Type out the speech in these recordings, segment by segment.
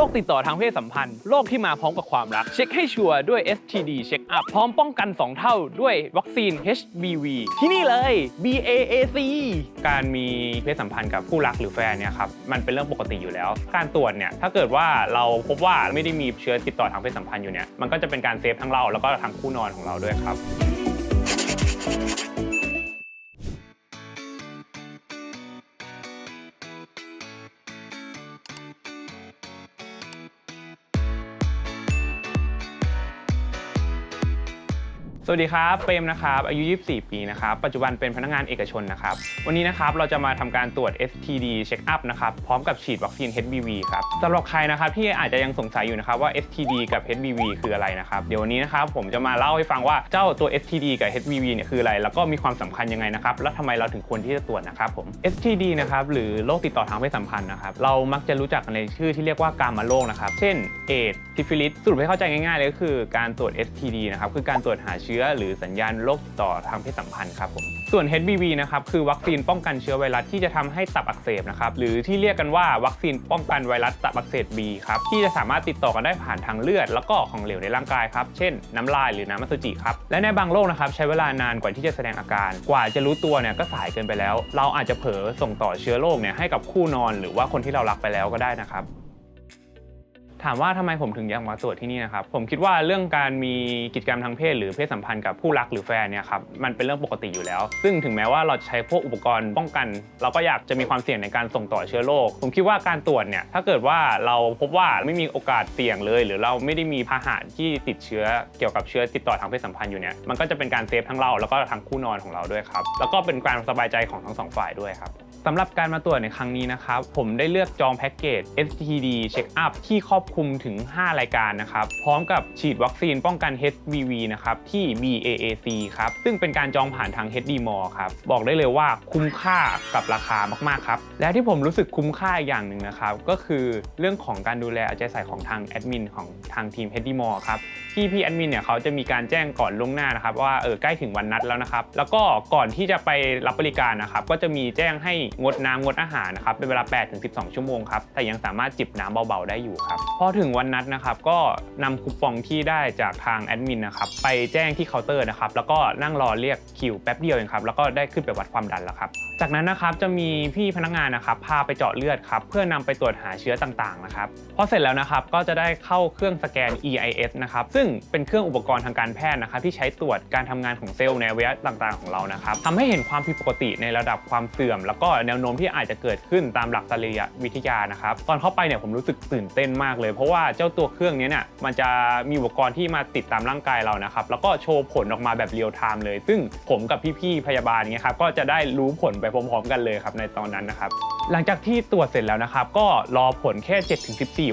โรคติดต่อทางเพศสัมพันธ์ โรคที่มาพร้อมกับความรัก เช็คให้ชัวร์ด้วย STD เช็คอัพพร้อมป้องกัน 2 เท่าด้วยวัคซีน HBV ที่นี่เลย BAAC การมีเพศสัมพันธ์กับคู่รักหรือแฟนเนี่ยครับ มันเป็นเรื่องปกติอยู่แล้ว การตรวจเนี่ย ถ้าเกิดว่าเราพบว่าไม่ได้มีเชื้อติดต่อทางเพศสัมพันธ์อยู่เนี่ย มันก็จะเป็นการเซฟทั้งเราแล้วก็ทั้งคู่นอนของเราด้วยครับ สวัสดีครับเปรมนะครับอายุ 24 ปีนะครับปัจจุบันเป็นพนักงานเอกชนนะครับวันนี้นะครับเราจะมาทำการตรวจ STD เช็คอัพนะครับพร้อมกับฉีดวัคซีน HBV ครับสำหรับใครนะครับที่อาจจะยังสงสัยอยู่นะครับว่า STD กับ HBV คืออะไรนะครับเดี๋ยววันนี้นะครับผมจะมาเล่าให้ฟังว่าเจ้าตัว STD กับ HBV เนี่ยคืออะไร แล้วก็มีความสำคัญยังไงนะครับแล้วทำไมเราถึงควรที่จะตรวจนะครับผม STD นะครับหรือโรคติดต่อทางเพศสัมพันธ์นะครับเรามักจะรู้จักในชื่อที่เรียกว่ากามาโรคนะครับเช่นเอดซิฟิลิสสรุปให้เข้าใจง่ายๆเลยก็คือการตรวจ STD นะครับคือการตรวจหาเชื้อหรือสัญญาณโรคติดต่อทางเพศสัมพันธ์ครับผมส่วน HBV นะครับคือวัคซีนป้องกันเชื้อไวรัสที่จะทำให้ตับอักเสบนะครับหรือที่เรียกกันว่าวัคซีนป้องกันไวรัสตับอักเสบ B ครับที่จะสามารถติดต่อกันได้ผ่านทางเลือด แล้วก็ของเหลวในร่างกายครับเช่น น้ำลายหรือน้ำมัสุจิครับและในบางโรคนะครับใช้เวลานานกว่าที่จะแสดงอาการ กว่าจะรู้ตัวเนี่ยก็สายเกินไปแล้ว เราอาจจะเผลอส่งต่อเชื้อโรคเนี่ยให้กับคู่นอน หรือว่าคนที่เรารักไปแล้วก็ได้นะครับ ถามว่าทำไมผมถึงอยากมาตรวจที่นี่นะครับ ผมคิดว่าเรื่องการมีกิจกรรมทางเพศ หรือเพศสัมพันธ์กับผู้รักหรือแฟนเนี่ยครับมันเป็นเรื่องปกติอยู่แล้ว ซึ่งถึงแม้ว่าเราจะใช้พวกอุปกรณ์ป้องกัน เราก็อยากจะมีความเสี่ยงในการส่งต่อเชื้อโรคผมคิดว่าการตรวจเนี่ยถ้าเกิดว่าเราพบว่าไม่มีโอกาสเสี่ยงเลย หรือเราไม่ได้มีพาหะที่ติดเชื้อเกี่ยวกับเชื้อติดต่อทางเพศสัมพันธ์อยู่เนี่ยมันก็จะเป็นการเซฟทั้งเราแล้วก็ทั้งคู่นอนของเราด้วยครับแล้วก็เป็นการสบายใจของทั้งสองฝ่ายด้วยครับ สำหรับการมาตรวจในครั้งนี้นะครับผมได้เลือกจองแพ็กเกจ STD Check Up ที่ครอบคลุมถึง 5 รายการนะครับ พร้อมกับฉีดวัคซีนป้องกัน HBV นะครับที่ BAAC ครับซึ่งเป็นการจองผ่านทาง HD m a l l ครับบอกได้เลยว่าคุ้มค่ากับราคามากๆครับและที่ผมรู้สึกคุ้มค่าอีกอย่างหนึ่งนะครับก็คือเรื่องของการดูแลเอาใจใส่ของทางแอดมินของทางทีม HD m a l l ครับพี่พี่แอดมินเนี่ยเขาจะมีการแจ้งก่อนล่วงหน้านะครับว่าเออใกล้ถึงวันนัดแล้วนะครับแล้วก็ก่อนที่จะไปรับบริการนะครับก็จะมีแจ้งให้งดน้ำงดอาหารนะครับเป็นเวลา 8-12 ชั่วโมงครับแต่ยังสามารถจิบน้ำเบาๆได้อยู่ครับพอถึงวันนัดนะครับก็นำคูปองที่ได้จากทางแอดมินนะครับไปแจ้งที่เคาน์เตอร์นะครับแล้วก็นั่งรอเรียกคิวแป๊บเดียวเองครับแล้วก็ได้ขึ้นไปวัดความดันแล้วครับจากนั้นนะครับจะมีพี่พนักงานนะครับพาไปเจาะเลือดครับเพื่อนำไปตรวจหาเชื้อต่างๆนะครับพอเสร็จแล้วนะครับก็จะได้เข้าเครื่องสแกน EIS นะครับซึ่งเป็นเครื่องอุปกรณ์ทางการแพทย์นะครับที่ใช้ตรวจการทำงานของเซลล์ในอวัยวะต่างๆของเรานะครับทำให้เห็นความผิดปกติในระดับความเสื่อม แล้วก็แนวโน้มที่อาจจะเกิดขึ้นตามหลักศัลยวิทยานะครับตอนเข้าไปเนี่ยผมรู้สึกตื่นเต้นมากเลย เพราะว่าเจ้าตัวเครื่องนี้เนี่ยมันจะมีอุปกรณ์ที่มาติดตามร่างกายเรานะครับแล้วก็โชว์ผลออกมาแบบเรียลไทม์เลย ซึ่งผมกับพี่ๆพยาบาลเนี่ยครับก็จะได้รู้ผลไปพร้อมๆกันเลยครับในตอนนั้นนะครับหลังจากที่ตรวจเสร็จแล้วนะครับก็รอผลแค่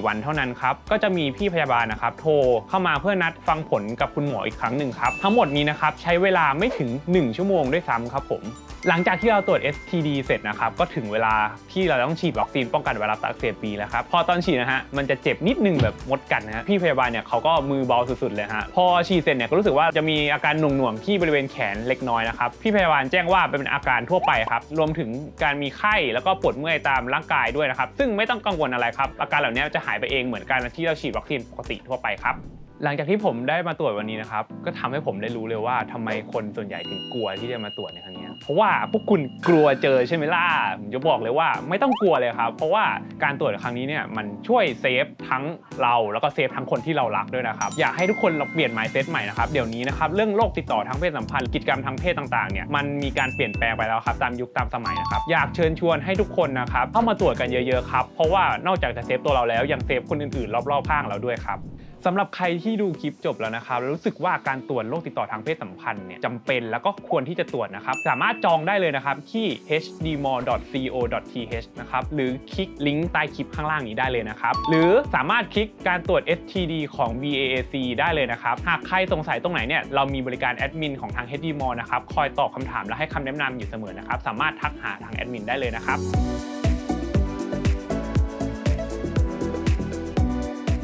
7-14 วันเท่านั้นครับก็จะมีพี่พยาบาลนะครับโทรเข้ามาเพื่อนัดฟังผลกับคุณหมออีกครั้งหนึ่งครับทั้งหมดนี้นะครับใช้เวลาไม่ถึง 1 ชั่วโมงด้วยซ้ำครับผม หลังจากที่เราตรวจ STD เสร็จนะครับ ก็ถึงเวลาที่เราต้องฉีดวัคซีนป้องกันไวรัสตับอักเสบบีแล้วครับ พอตอนฉีดนะฮะ มันจะเจ็บนิดนึงแบบมดกัดนะฮะ พี่พยาบาลเนี่ยเขาก็มือเบาสุดๆเลยฮะ พอฉีดเสร็จเนี่ยก็รู้สึกว่าจะมีอาการหน่วงๆที่บริเวณแขนเล็กน้อยนะครับ พี่พยาบาลแจ้งว่าเป็นอาการทั่วไปครับ รวมถึงการมีไข้แล้วก็ปวดเมื่อยตามร่างกายด้วยนะครับ ซึ่งไม่ต้องกังวลอะไรครับ อาการเหล่านี้จะหายไปเองเหมือนกันที่เราฉีดวัคซีนปกติทั่วไปครับ หลังจากที่ผมได้มาตรวจวันนี้นะครับ ก็ทำให้ผมได้รู้เลยว่าทำไมคนส่วนใหญ่ถึงกลัวที่จะมาตรวจในครั้งนี้เพราะว่าพวกคุณกลัวเจอใช่ไหมล่ะผมจะบอกเลยว่าไม่ต้องกลัวเลยครับ เพราะว่าการตรวจครั้งนี้เนี่ยมันช่วยเซฟทั้งเราแล้วก็เซฟทั้งคนที่เรารักด้วยนะครับ อยากให้ทุกคนเราเปลี่ยน mindset ใหม่นะครับเดี๋ยวนี้นะครับเรื่องโรคติดต่อทางเพศสัมพันธ์กิจกรรมทางเพศต่างๆเนี่ยมันมีการเปลี่ยนแปลงไปแล้วครับตามยุคตามสมัยนะครับอยากเชิญชวนให้ทุกคนนะครับเข้ามาตรวจกันเยอะๆครับเพราะว่านอกจากจะเซฟตัวเราแล้วยังเซฟคนอื่นๆ รอบๆข้างเราด้วยครับ สำหรับใครที่ดูคลิปจบแล้วนะครับรู้สึกว่าการตรวจโรคติดต่อทางเพศสัมพันธ์เนี่ยจำเป็นแล้วก็ควรที่จะตรวจนะครับ สามารถจองได้เลยนะครับที่ hdmall.co.th นะครับหรือคลิกลิงก์ใต้คลิปข้างล่างนี้ได้เลยนะครับ หรือสามารถคลิกการตรวจ STD ของ BAAC ได้เลยนะครับ หากใครสงสัยตรงไหนเนี่ยเรามีบริการแอดมินของทาง HD Mall นะครับคอยตอบคำถามและให้คำแนะนำอยู่เสมอนะครับ สามารถทักหาทางแอดมินได้เลยนะครับ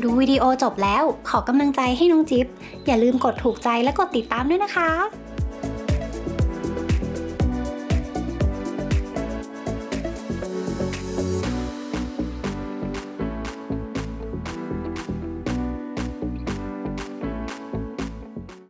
ดูวิดีโอจบแล้วขอกำลังใจให้น้องจิ๊บ อย่าลืมกดถูกใจและกดติดตามด้วยนะคะ